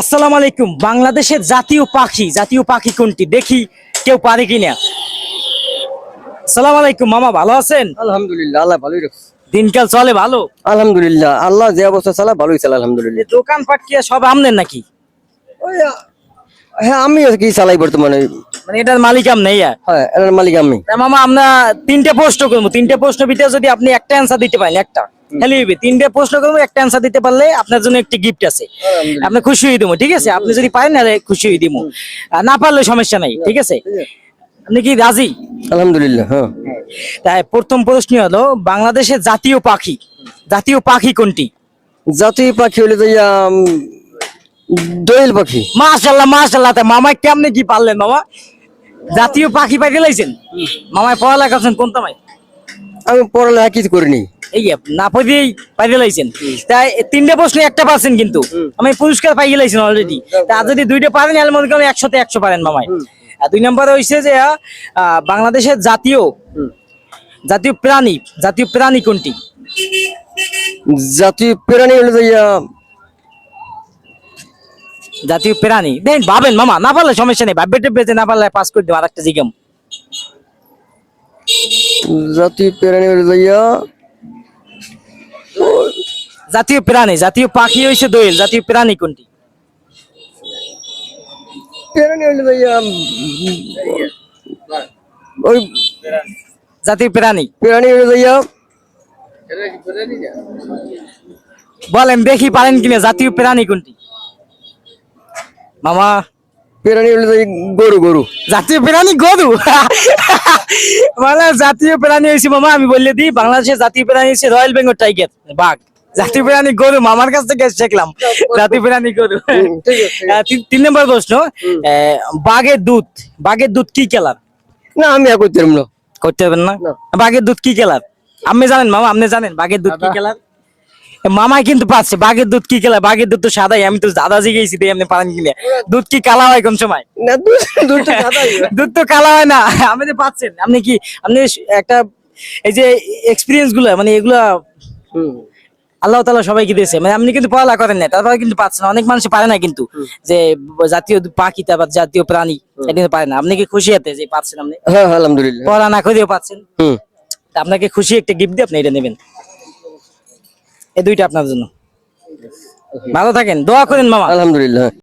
আসসালামু আলাইকুম। বাংলাদেশের জাতীয় পাখি জাতীয় পাখি কোনটি? দেখি কেউ পারে কিনা। আসসালামু আলাইকুম মামা ভালো আছেন? আলহামদুলিল্লাহ আল্লাহ ভালোই রাখছে দিনকাল চলে ভালো? আলহামদুলিল্লাহ আল্লাহ যে অবস্থা চালা ভালোই চালা আলহামদুলিল্লাহ। দোকানপাট কি সব আমনেন নাকি? হ্যাঁ আমি কি চালাই বর্তমানে। মানে এটার মালিক আম নেই হ্যাঁ এর মালিক আমি। মামা আমরা তিনটে প্রশ্ন করব। তিনটে প্রশ্ন ভিতরে যদি আপনি একটা অ্যান্সার দিতে পারেন একটা। তাহলে হইবে। তিনটে প্রশ্ন করব একটা অ্যান্সার দিতে পারলে আপনার জন্য একটি গিফট আছে। আপনি খুশি হয়ে দেবো ঠিক আছে? আপনি যদি পারেন তাহলে খুশি হয়ে দিব। না পারলে সমস্যা নাই ঠিক আছে? আপনি কি রাজি? আলহামদুলিল্লাহ হ্যাঁ। তাই প্রথম প্রশ্ন হলো বাংলাদেশের জাতীয় পাখি জাতীয় পাখি কোনটি? জাতীয় পাখি হলে তো দোয়েল পাখি। মাশাল্লাহ মাশাল্লাহ তা মামাই কেমনে কি পারলেন মামা? জাতীয় পাখি পাখি লাইছেন? মামায় পড়ালেখা করছেন কোন তামায় আমি পড়ালেখা কিছু করিনি। এই যে, না পড়েই পাইতে লাইছেন। তাই তিনটে প্রশ্ন একটা কিন্তু। আমি পুরস্কার অলরেডি তা যদি দুইটা পারেন এর মধ্যে করেন একশোতে একশো পারেন মামায় দুই নম্বরে হইছে যে বাংলাদেশের জাতীয় জাতীয় প্রাণী জাতীয় প্রাণী কোনটি? জাতীয় প্রাণী হলে জাতীয় প্রাণী। দেখেন ভাবেন মামা না পারলে সমস্যা নেই। ভাববে টেপে না পারলে পাস করে দেবো আর একটা জিগাম। জাতীয় প্রাণী হলে জাতীয় প্রাণী জাতীয় পাখি হইছে দোয়েল জাতীয় প্রাণী কোনটি? প্রাণী তো ওই জাতীয় প্রাণী। প্রাণী বলেন দেখি পারেন কিনা জাতীয় প্রাণী কোনটি? মামা প্রাণী হলে গরু গরু। জাতীয় প্রাণী গরু? মানে জাতীয় প্রাণী হয়েছে মামা আমি বললে দিই বাংলাদেশের জাতীয় প্রাণী হচ্ছে রয়্যাল বেঙ্গল টাইগার বাঘ। জাতীয় প্রাণী গরু মামার কাছ থেকে শিখলাম জাতীয় প্রাণী গরু। তিন- তিন নম্বর প্রশ্ন আহ, বাঘের দুধ বাঘের দুধ কি কালার? না আমি আর করতে পারব না। করতে পারবেন না? না। বাঘের দুধ কি কালার? আপনি জানেন মামা আপনি জানেন বাঘের দুধ কি কালার? মামাই কিন্তু পাচ্ছে বাঘের দুধ কি কালার বাঘের দুধ তো সাদাই আমি তো দাদা জিগেছি দিয়ে আপনি পারেন কিনে। দুধ কি কালা হয় কোন সময়? না দুধ দুধ তো সাদাই। দুধ তো কালা হয় না আপনি তো পাচ্ছেন। আপনি কি আপনি একটা এই যে এক্সপিরিয়েন্সগুলো মানে এগুলা আল্লাহ তালা সবাইকে দিয়েছে। মানে আপনি কিন্তু পড়ালেখা করেন না তারপরে কিন্তু পাচ্ছেন। অনেক মানুষ পারে না কিন্তু যে জাতীয় পাখি তারপর জাতীয় প্রাণী এটা কিন্তু পারে না। আপনি কি খুশি হতে যে পাচ্ছেন আপনি? হ্যাঁ আলহামদুলিল্লাহ। পড়া না করেও পাচ্ছেন। আপনাকে খুশি একটা গিফট দিয়ে আপনি এটা নেবেন। এই দুইটা আপনার জন্য। ভালো থাকেন দোয়া করেন মামা। আলহামদুলিল্লাহ।